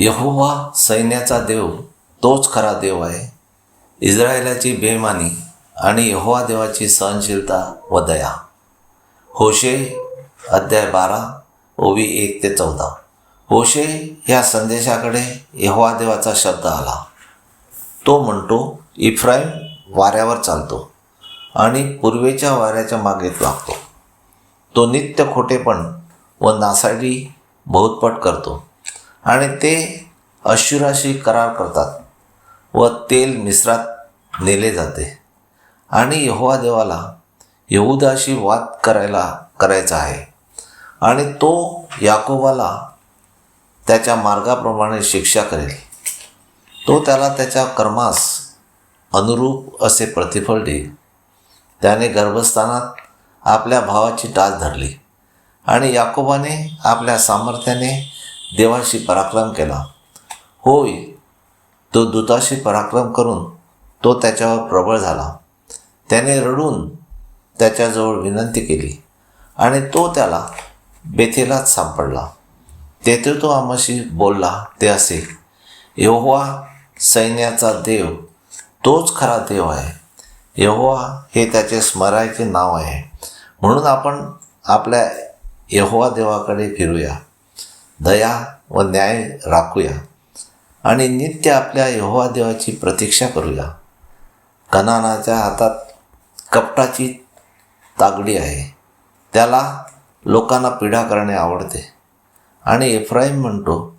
यहोवा सैन्याचा देव तोच खरा देव आहे. इस्रायलाची बेमानी आणि यहोवा देवाची सहनशीलता व दया. होशे अध्याय बारा ओवी एक ते चौदा. होशे या संदेशाकडे यहोवा देवाचा शब्द आला. तो म्हणतो इफ्राईम वाऱ्यावर चालतो आणि पूर्वेच्या वाऱ्याच्या मागे लागतो. तो नित्य खोटेपण व नासाडी बहुतपट करतो. आणि ते अशुराशी करार करतात व तेल मिश्रात नेले जाते. आणि यहोवा देवाला यहुदाशी वाद करायला करायचा आहे. आणि तो याकोबाला त्याच्या मार्गाप्रमाणे शिक्षा करेल. तो त्याला त्याच्या कर्मास अनुरूप असे प्रतिफळ देईल. त्याने गर्भस्थानात आपल्या भावाची टाच धरली. आणि याकोबाने आपल्या सामर्थ्याने देवाशी पराक्रम केला. होय तो दूताशी पराक्रम करून तो त्याच्यावर प्रबळ झाला. त्याने रडून त्याच्याजवळ विनंती केली आणि तो त्याला बेथेलाच सापडला. तेथे तो आम्हाशी बोलला ते असे यहोवा सैन्याचा देव तोच खरा देव आहे. यहोवा हे त्याचे स्मरायचे नाव आहे. म्हणून आपण आपल्या यहोवा देवाकडे फिरूया. दया व न्याय राखूया. आणि नित्य आपल्या यहोवा देवाची प्रतीक्षा करूया. कनानाच्या हातात कपटाची तागडी आहे. त्याला लोकांना पीडा करणे आवडते. आणि इफ्राईम म्हणतो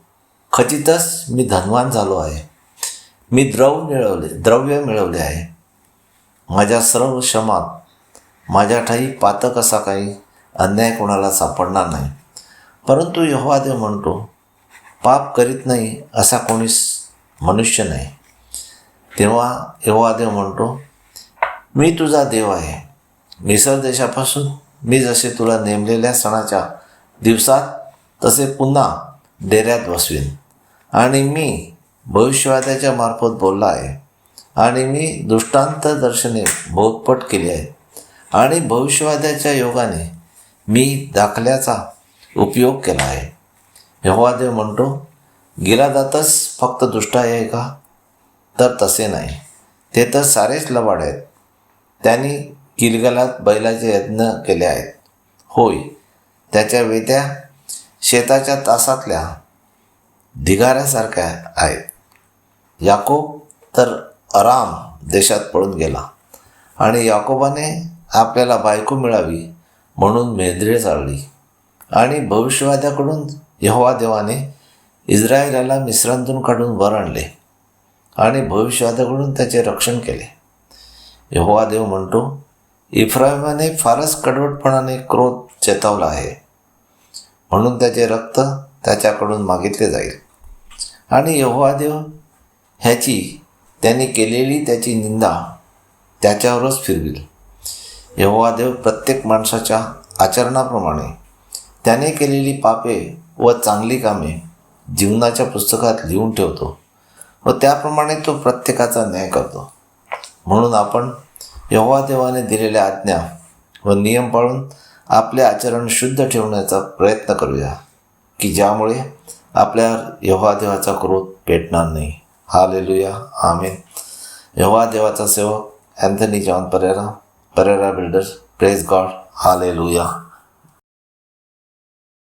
खचितच मी धनवान झालो आहे. मी द्रव मिळवले द्रव्य मिळवले आहे. माझ्या सर्व श्रमात माझ्या ठाई पातक असा काही अन्याय कोणाला सापडणार नाही. परंतु यहोवादेव म्हणतो पाप करीत नाही असा कोणीच मनुष्य नाही. तेव्हा यहोवादेव म्हणतो मी तुझा देव आहे. मिसर देशापासून मी जसे तुला नेमलेल्या सणाच्या दिवसात तसे पुन्हा डेऱ्यात बसवीन. आणि मी भविष्यवाद्याच्या मार्फत बोलला आहे. आणि मी दृष्टांत दर्शने बहुतपट केली आहेत आणि भविष्यवाद्याच्या योगाने मी दाखल्याचा उपयोग केला आहे. यहोवादेव म्हणतो गेला जातच फक्त दुष्ट आहे का? तर तसे नाही. ते तर सारेच लबाड आहेत. त्यांनी किलगलात बैलाचे यत्न केले आहेत. होय त्याच्या वेत्या शेताच्या तासातल्या ढिगाऱ्यासारख्या आहेत. याकोब तर आराम देशात पळून गेला आणि याकोबाने आपल्याला बायको मिळावी म्हणून मेंद्रे चालली आणि भविष्यवाद्याकडून यहोवा देवाने इस्रायलाला मिश्रांतून काढून वर आणले आणि भविष्यवादाकडून त्याचे रक्षण केले. यहोवा देव म्हणतो इफ्राहिमाने फारच कडवटपणाने क्रोध चेतावला आहे. म्हणून त्याचे रक्त त्याच्याकडून मागितले जाईल. आणि यहोवा देव ह्याची त्यांनी केलेली त्याची निंदा त्याच्यावरच फिरविल. यहोवा देव प्रत्येक माणसाच्या आचरणाप्रमाणे त्याने केलेली पापे व चांगली कामे जीवनाच्या पुस्तकात लिहून ठेवतो व त्याप्रमाणे तो प्रत्येकाचा न्याय करतो. म्हणून आपण यहोवा देवाने दिलेल्या आज्ञा व नियम पाळून आपले आचरण शुद्ध ठेवण्याचा प्रयत्न करूया की ज्यामुळे आपल्या यहोवा देवाचा क्रोध पेटणार नाही. हालेलुया. आमेन. यहोवा देवाचा सेवक Anthony John Pereira Pereira builders praise God हा हालेलुया.